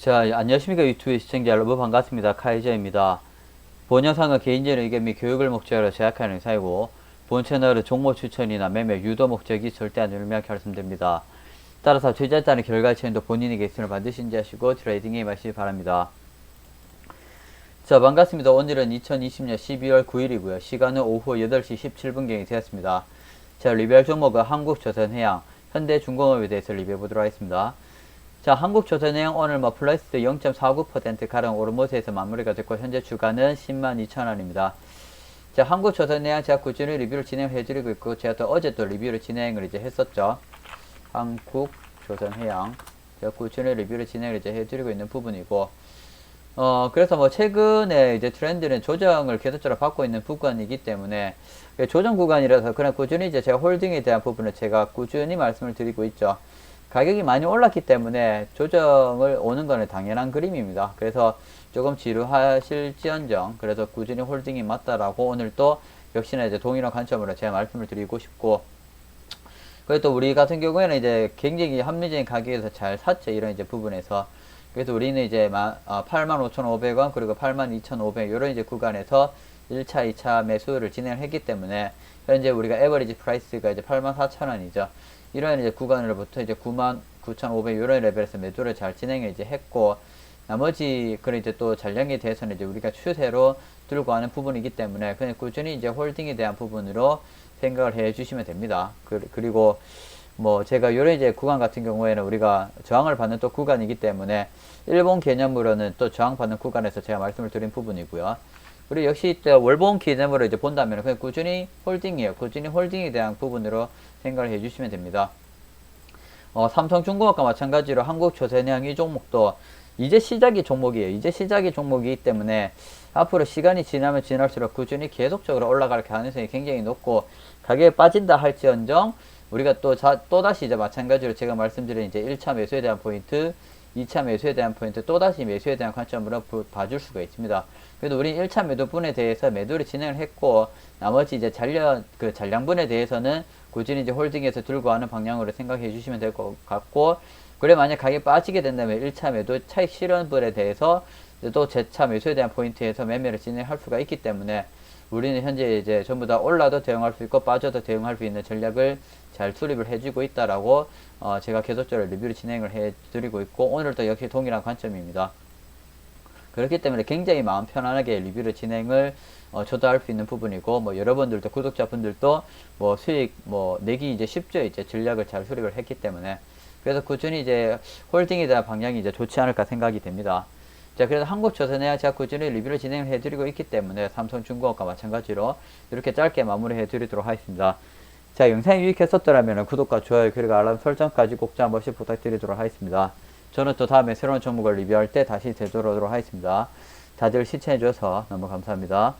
자, 안녕하십니까 유튜브 시청자 여러분 반갑습니다. 카이저입니다. 본 영상은 개인적인 의견 및 교육을 목적으로 제작하는 영상이고 본 채널은 종목 추천이나 매매 유도 목적이 절대 아니라 말씀드립니다. 따라서 따른 결과 차이도 본인에게 있음을 반드시 인지하시고 트레이딩에 임하시기 바랍니다. 자 반갑습니다. 오늘은 2020년 12월 9일이고요. 시간은 오후 8시 17분경이 되었습니다. 자 리뷰할 종목은 한국조선해양, 현대중공업에 대해서 리뷰해보도록 하겠습니다. 자, 한국조선해양 오늘 뭐 플러스 0.49% 가량 오른 모습에서 마무리가 됐고 현재 주가는 10만 2천 원입니다. 자, 한국조선해양 제가 꾸준히 리뷰를 진행해드리고 있고 제가 또 어제 또 리뷰를 진행을 이제 했었죠. 한국조선해양 제가 꾸준히 리뷰를 진행을 이제 해드리고 있는 부분이고 어 그래서 뭐 최근에 이제 트렌드는 조정을 계속적으로 받고 있는 구간이기 때문에 조정 구간이라서 그냥 꾸준히 이제 제가 홀딩에 대한 부분을 제가 꾸준히 말씀을 드리고 있죠. 가격이 많이 올랐기 때문에 조정을 오는 거는 당연한 그림입니다. 그래서 조금 지루하실지언정 그래서 꾸준히 홀딩이 맞다라고 오늘 또 역시나 이제 동일한 관점으로 제가 말씀을 드리고 싶고 그리고 또 우리 같은 경우에는 이제 굉장히 합리적인 가격에서 잘 샀죠 이런 이제 부분에서 그래서 우리는 이제 마, 어, 85,500원 그리고 82,500원 이런 이제 구간에서 1차, 2차 매수를 진행을 했기 때문에 현재 우리가 에버리지 프라이스가 이제 84,000원이죠. 이런 이제 구간으로부터 이제 99,500 이런 레벨에서 매도를 잘 진행을 이제 했고 나머지 그런 이제 또 전량에 대해서는 이제 우리가 추세로 들고 가는 부분이기 때문에 그냥 꾸준히 이제 홀딩에 대한 부분으로 생각을 해 주시면 됩니다. 그, 그리고 뭐 제가 요런 이제 구간 같은 경우에는 우리가 저항을 받는 또 구간이기 때문에 일본 개념으로는 또 저항받는 구간에서 제가 말씀을 드린 부분이고요. 그리고 역시 또 월봉 개념으로 이제 본다면 그냥 꾸준히 홀딩이에요. 꾸준히 홀딩에 대한 부분으로 생각을 해주시면 됩니다. 어, 삼성중공업과 마찬가지로 한국조선해양 이 종목도 이제 시작이 종목이에요. 이제 시작이 종목이기 때문에 앞으로 시간이 지나면 지날수록 꾸준히 계속적으로 올라갈 가능성이 굉장히 높고 가격이 빠진다 할지언정 우리가 또, 자, 또다시 이제 마찬가지로 제가 말씀드린 이제 1차 매수에 대한 포인트, 2차 매수에 대한 포인트, 또다시 매수에 대한 관점으로 부, 봐줄 수가 있습니다. 그래도 우리 1차 매도분에 대해서 매도를 진행을 했고, 나머지 이제 잔량, 그 잔량분에 대해서는 꾸준히 이제 홀딩해서 들고 가는 방향으로 생각해 주시면 될 것 같고, 그래 만약 가격이 빠지게 된다면 1차 매도 차익 실현분에 대해서 또 재차 매수에 대한 포인트에서 매매를 진행할 수가 있기 때문에 우리는 현재 이제 전부 다 올라도 대응할 수 있고 빠져도 대응할 수 있는 전략을 잘 수립을 해주고 있다라고 어 제가 계속적으로 리뷰를 진행을 해드리고 있고 오늘도 역시 동일한 관점입니다. 그렇기 때문에 굉장히 마음 편안하게 리뷰를 진행을 어, 저도 할 수 있는 부분이고 뭐 여러분들도 구독자분들도 뭐 수익 뭐 내기 이제 쉽죠 이제 전략을 잘 수립을 했기 때문에 그래서 꾸준히 이제 홀딩에 대한 방향이 이제 좋지 않을까 생각이 됩니다. 자, 그래서 한국 조선해양 제가 꾸준히 리뷰를 진행을 해드리고 있기 때문에 삼성중공업과 마찬가지로 이렇게 짧게 마무리해 드리도록 하겠습니다. 자, 영상이 유익했었더라면 구독과 좋아요 그리고 알람 설정까지 꼭한 번씩 부탁드리도록 하겠습니다. 저는 또 다음에 새로운 종목을 리뷰할 때 다시 되돌아오도록 하겠습니다. 다들 시청해주셔서 너무 감사합니다.